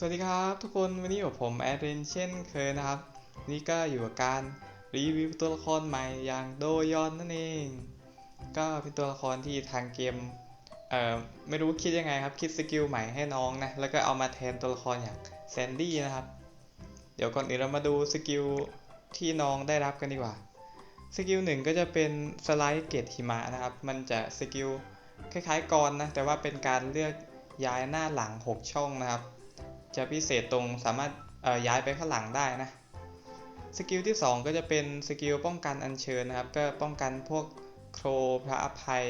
สวัสดีครับทุกคนวันนี้อยู่ผมแอดเรนเช่นเคยนะครับ นี่ก็อยู่กับการรีวิวตัวละครใหม่อย่างโดยอนนั่นเอง ก็เป็นตัวละครที่ทางเกมเอ่อไม่รู้คิดยังไงครับคิดสกิลใหม่ให้น้องนะแล้วก็เอามาแทนตัวละครอย่างแซนดี้นะครับ เดี๋ยวก่อนอื่นเรามาดูสกิลที่น้องได้รับกันดีกว่าสกิลหนึ่งก็จะเป็นสไลด์เกตหิมะนะครับ มันจะสกิลคล้ายๆกรนะแต่ว่าเป็นการเลือกย้ายหน้าหลัง 6 ช่องนะครับ จะพิเศษตรงสามารถย้ายไปข้างหลังได้นะสกิลที่ 2 ก็จะเป็นสกิลป้องกันอัญเชิญนะครับ ก็ป้องกันพวกโครพระอภัย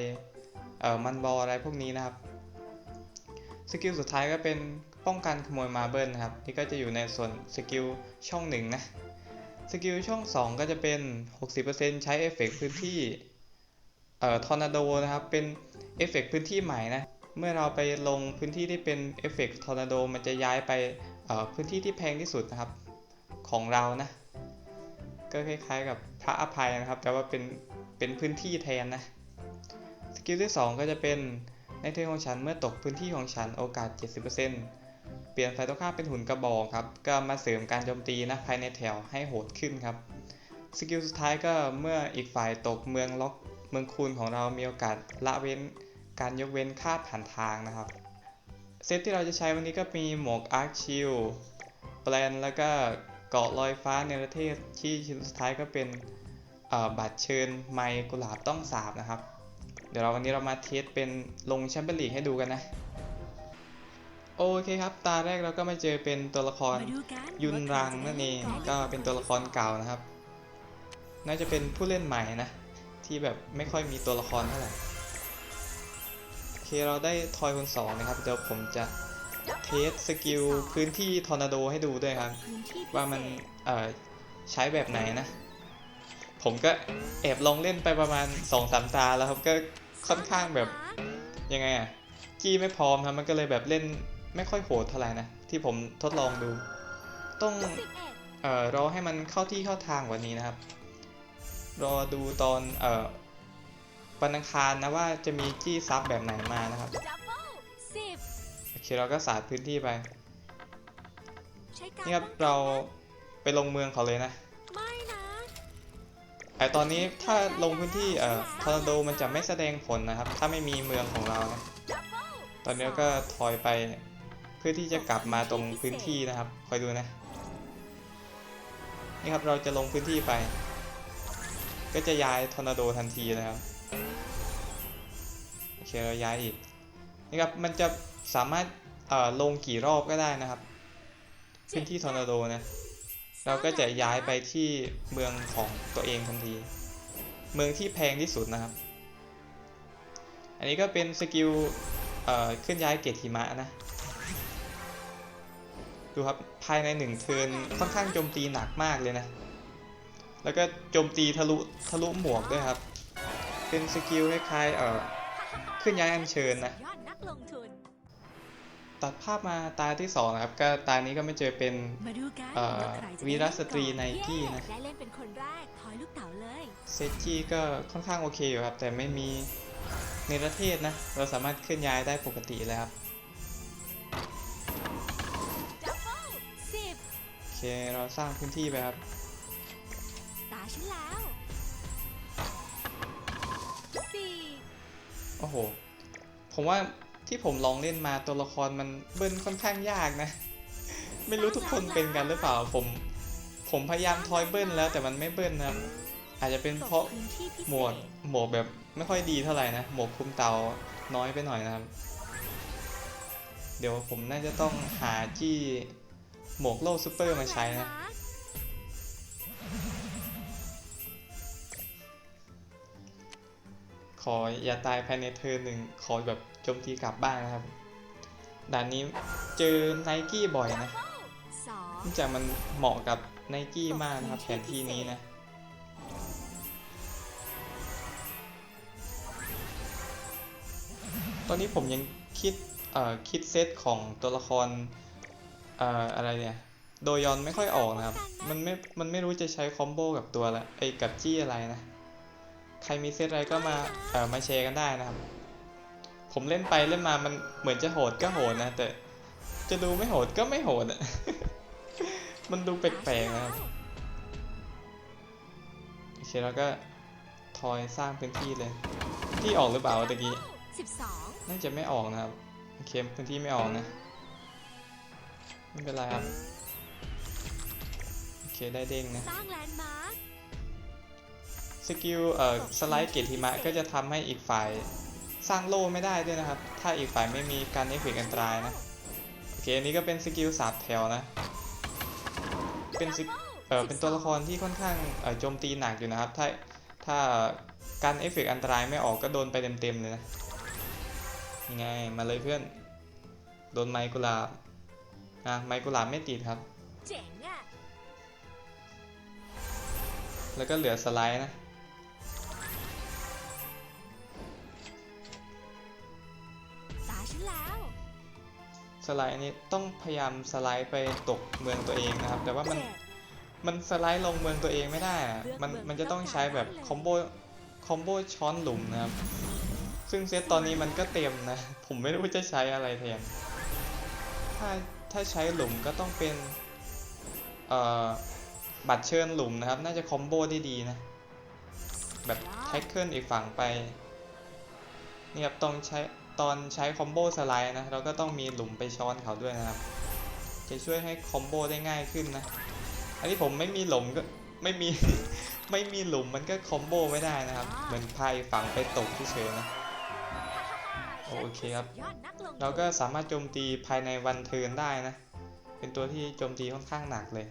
เอ่อมันบออะไรพวกนี้นะครับสกิลสุดท้ายก็เป็นป้องกันขโมยมาเบิลนะครับนี่ก็จะอยู่ในส่วนสกิลช่องหนึ่งนะสกิลช่อง 2 ก็จะเป็น 60%ใช้เอฟเฟกต์พื้นที่เอ่อทอร์นาโดนะครับเป็นเอฟเฟกต์พื้นที่ใหม่นะ เมื่อเราไปลงพื้นที่ที่เป็นเอฟเฟกต์ทอร์นาโดมันจะย้ายไปพื้นที่ที่แพงที่สุดนะครับของเรานะ ก็คล้ายๆกับพระอภัยนะครับ แต่ว่าเป็นเป็นพื้นที่แทนนะสกิลที่ 2 ก็จะเป็นในเทของฉันเมื่อตกพื้นที่ของฉันโอกาส 70%เปลี่ยนฝ่ายตรงข้ามเป็นหุ่นกระบอกครับ ก็มาเสริมการโจมตีนะภายในแถวให้โหดขึ้นครับสกิลสุดท้ายก็เมื่ออีกฝ่ายตกเมืองล็อกเมืองคูณของเรามีโอกาสละเว้น การยกเว้นค่าผ่านทางนะครับ เซตที่เราจะใช้วันนี้ก็มีหมวกอาร์คชิลแปลนแล้วก็เกาะลอยฟ้าในประเทศที่ชิ้นสุดท้ายก็เป็นบัตรเชิญไมค์กุหลาบต้องสาบนะครับ เดี๋ยวเราวันนี้เรามาเทสเป็นลงแชมเปี้ยนลีกให้ดูกันนะโอเคครับ ตาแรกเราก็มาเจอเป็นตัวละครยุนรังนั่นเองก็เป็นตัวละครเก่านะครับ น่าจะเป็นผู้เล่นใหม่นะ ที่แบบไม่ค่อยมีตัวละครเท่าไหร่ เคเราได้ทอยคนสองนะครับ เดี๋ยวผมจะเทสสกิลพื้นที่ทอร์นาโดให้ดูด้วยครับ ว่ามันใช้แบบไหนนะ ผมก็แอบลองเล่นไปประมาณ2อสามตาแล้วครับก็ค่อนข้างแบบยังไงอะจี้ไม่พร้อมครับมันก็เลยแบบเล่นไม่ค่อยโหดเท่าไหร่นะ ที่ผมทดลองดู ต้องสิบเอ็ดเอ่อรอให้มันเข้าที่เข้าทางกว่านี้นะครับ รอดูตอนเอ่อ วันอังคารนะว่าจะมีจี้ซับแบบไหนมานะครับดับเบิลสิบโอเคเราก็สาดพื้นที่ไปใช้การนี่ครับป้องกันเราไปลงเมืองเขาเลยนะไม่นะไอตอนนี้ถ้าลงพื้นที่เอ่อทอร์นาโดมันจะไม่แสดงผลนะครับ ถ้าไม่มีเมืองของเรานะดับเบิลตอนนี้ก็ถอยไปเพื่อที่จะกลับมาตรงพื้นที่นะครับคอยดูนะนี่ครับเราจะลงพื้นที่ไป ก็จะย้ายทอร์นาโดทันทีนะครับ โอเคเราย้ายอีกนี่ครับมันจะสามารถเอ่อลงกี่รอบก็ได้นะครับพื้นที่ทอร์นาโดนะเราก็จะย้ายไปที่เมืองของตัวเองทันที เมืองที่แพงที่สุดนะครับ อันนี้ก็เป็นสกิลเอ่อเคลื่อนย้ายเกตหิมะนะดูครับภายในหนึ่งเทินค่อนข้างโจมตีหนักมากเลยนะ แล้วก็โจมตีทะลุทะลุหมวกด้วยครับ เป็นสกิลคล้ายๆเอ่อเคลื่อนย้ายอัญเชิญนะยอดนักลงทุนตัดภาพมาตาที่สองนะครับ ก็ตานี้ก็ไม่เจอเป็นมาดูกันเอ่อว่าใครจะได้วีรสตรีเล่นก่อนไนกี้นะเย้ได้เล่นเป็นคนแรกถอยลูกเต๋าเลยเซจิก็ค่อนข้างโอเคอยู่ครับ แต่ไม่มีในประเทศนะ เราสามารถเคลื่อนย้ายได้ปกติแล้วครับดับเบิลสิบโอเค เราสร้างพื้นที่ไปครับตาฉันแล้ว โอ้โห ผมว่าที่ผมลองเล่นมาตัวละครมันเบิ้ลค่อนข้างยากนะ ไม่รู้ทุกคนเป็นกันหรือเปล่า ผมผมพยายามทอยเบิ้ลแล้วแต่มันไม่เบิ้ลนะอาจจะเป็นเพราะหมวกหมวกแบบไม่ค่อยดีเท่าไหร่นะ หมวกคุมเตาน้อยไปหน่อยนะครับ เดี๋ยวผมน่าจะต้องหาจี้หมวกโล่ซูเปอร์มาใช้นะ ออย่าตายภายในเทิร์หนึ่งขอแบบโจมตีกลับบ้านนะครับ ด่านนี้เจอไนกี้บ่อยนะเนื่องจากมันเหมาะกับไนกี้มากนะครับแผนที่นี้นะตอนนี้ผมยังคิดเอ่อคิดเซตของตัวละครเอ่ออะไรเนี่ยโดยอนไม่ค่อยออกนะครับ มันไม่ มันไม่รู้จะใช้คอมโบกับตัวละไอ้กับจี้อะไรนะ ใครมีเซตอะไรก็มาเอ่อมาแชร์กันได้นะครับ ผมเล่นไปเล่นมามันเหมือนจะโหดก็โหดนะ แต่จะดูไม่โหดก็ไม่โหดอะมันดูแปลกๆนะครับโอเคแล้วก็ทอยสร้างพื้นที่เลย ที่ออกหรือเปล่าวะตะกี้สิบสองน่าจะไม่ออกนะครับโอเคพื้นที่ไม่ออกนะไม่เป็นไรครับ โอเคได้เด้งนะสร้างแลนด์มาร์ค สกิลเอ่อสไลด์เกตหิมะก็จะทำให้อีกฝ่ายสร้างโล่ไม่ได้ด้วยนะครับ ถ้าอีกฝ่ายไม่มีการเอฟเฟกต์อันตรายนะ โอเคอันนี้ก็เป็นสกิลสาบแถวนะ เป็นสกเอ่อเป็นตัวละครที่ค่อนข้างเอ่อโจมตีหนักอยู่นะครับ ถ้าถ้าการเอฟเฟกต์อันตรายไม่ออกก็โดนไปเต็มๆเลยนะ ยังไงมาเลยเพื่อน โดนไมกุหลาบอะไมกุหลาบไม่ติดครับเจ๋งอะแล้วก็เหลือสไลด์นะ ตาฉันแล้ว สไลด์อันนี้ต้องพยายามสไลด์ไปตกเมืองตัวเองนะครับ แต่ว่ามันเจ็ดมันสไลด์ลงเมืองตัวเองไม่ได้อะมันเลือกเมืองมันจะต้องใช้แบบต้องการคอมโบคอมโบช้อนหลุมนะครับ ซึ่งเซตตอนนี้มันก็เต็มนะ ผมไม่รู้จะใช้อะไรแทน ถ้าถ้าใช้หลุมก็ต้องเป็น เอ่อ บัตรเชิญหลุมนะครับ น่าจะคอมโบได้ดีนะ แบบแท็กเกิลอีกฝั่งไป นี่ครับต้องใช้ ตอนใช้คอมโบสไลด์นะ เราก็ต้องมีหลุมไปช้อนเขาด้วยนะครับ จะช่วยให้คอมโบได้ง่ายขึ้นนะ อันนี้ผมไม่มีหลุมก็ไม่มี ไม่มีหลุมมันก็คอมโบไม่ได้นะครับ เหมือนพายฝังไปตกเฉยนะ โอเคครับ เราก็สามารถโจมตีภายในวันเทินได้นะ เป็นตัวที่โจมตีค่อนข้างหนักเลย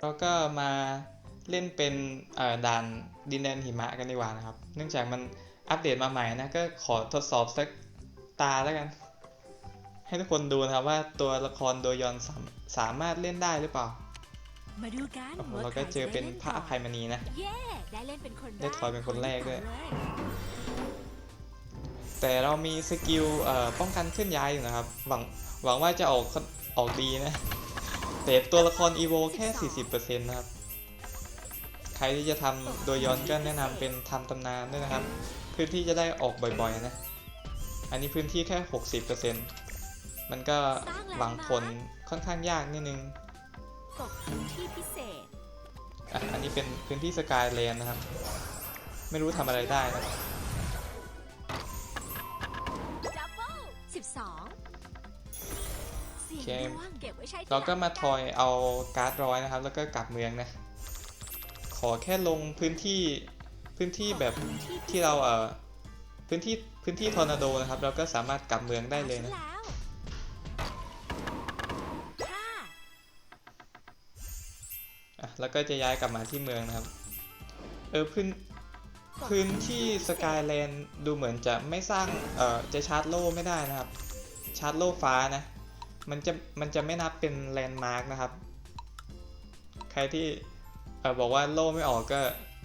เราก็มาเล่นเป็นด่านดินแดนหิมะกันดีกว่านะครับ เนื่องจากมัน อัปเดตมาใหม่นะ ก็ขอทดสอบสักตาแล้วกัน ให้ทุกคนดูนะครับว่าตัวละครโดยอนสามสามารถเล่นได้หรือเปล่ามาดูกันโอ้โหว่าเราก็ใครเจอเป็นพระอภัยจมณีนะได้เย้ได้เล่นเป็นคนแรกได้ทอยเป็นคนแรกด้วยขอให้ผ่านเลแต่เรามีสกิลเอ่อป้องกันเคลื่อนย้ายอยู่นะครับ หวังหวังว่าจะออกออกดีนะแต่ตัวละครอีโวแค่ 40%นะครับ ใครที่จะทำโดยย้อนก็แนะนำเป็นทำตำนานด้วยนะครับ พื้นที่จะได้ออกบ่อยๆนะ อันนี้พื้นที่แค่ 60%มันก็หวังผลค่อนข้างยากนิดนึงตกพื้นที่พิเศษอะอันนี้เป็นพื้นที่สกายแลนด์นะครับ ไม่รู้ทำอะไรได้นะดับเบิลสิบสองเสียงโอเคดวงเก็บไว้ใช้ทีเราก็หลังมาทอยเอาการ์ดร้อยนะครับ แล้วก็กลับเมืองนะ ขอแค่ลงพื้นที่ พื้นที่แบบที่เราเอ่อพื้นที่พื้นที่ทอร์นาโดนะครับ เราก็สามารถกลับเมืองได้เลยนะแล้วค่ะแล้วก็จะย้ายกลับมาที่เมืองนะครับ เออพื้นพื้นที่สกายแลนด์ดูเหมือนจะไม่สร้าง เอ่อ จะชาร์จโล่ไม่ได้นะครับ ชาร์จโล่ฟ้านะ มันจะ มันจะไม่นับเป็นแลนด์มาร์กนะครับ ใครที่ เออบอกว่าโล่ไม่ออกก็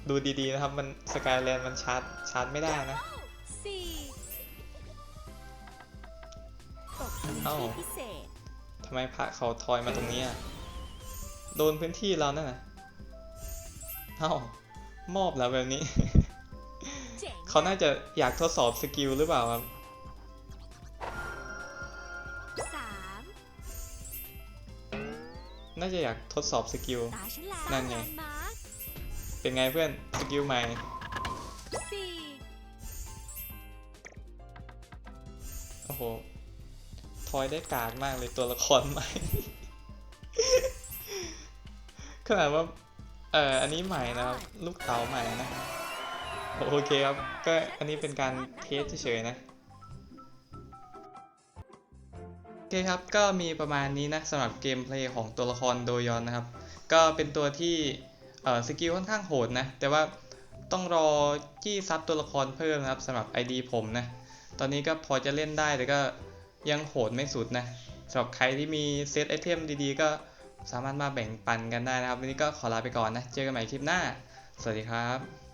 ดูดีๆนะครับ มันสกายแลนด์มันชาร์จชาร์จไม่ได้นะสี่ตกพื้นเอ้าที่พิเศษทำไมพระเขาทอยมาตรงนี้อะ โดนพื้นที่เรานั่นน่ะเอ้ามอบแล้วแบบนี้เจ๋งเขาน่าจะอยากทดสอบสกิลหรือเปล่าครับสามน่าจะอยากทดสอบสกิลตาฉันแล้วนั่นไงแลนด์มาร์ค เป็นไงเพื่อนสกิลใหม่โอ้โห ทอยได้กากมากเลยตัวละครใหม่ ขนาดว่า เอ่อ อันนี้ใหม่นะครับ ลูกเต๋าใหม่นะ โอเคครับ ก็อันนี้เป็นการเทสเฉยๆนะโอเคครับ ก็มีประมาณนี้นะสำหรับเกมเพลย์ของตัวละครโดยอนนะครับ ก็เป็นตัวที่ เอ่อสกิลค่อนข้างโหดนะ แต่ว่าต้องรอจี้ซับตัวละครเพิ่มนะครับสำหรับ ID ผมนะ ตอนนี้ก็พอจะเล่นได้แต่ก็ยังโหดไม่สุดนะสำหรับใครที่มีเซตไอเทมดีๆ ก็สามารถมาแบ่งปันกันได้นะครับ วันนี้ก็ขอลาไปก่อนนะ เจอกันใหม่คลิปหน้า สวัสดีครับ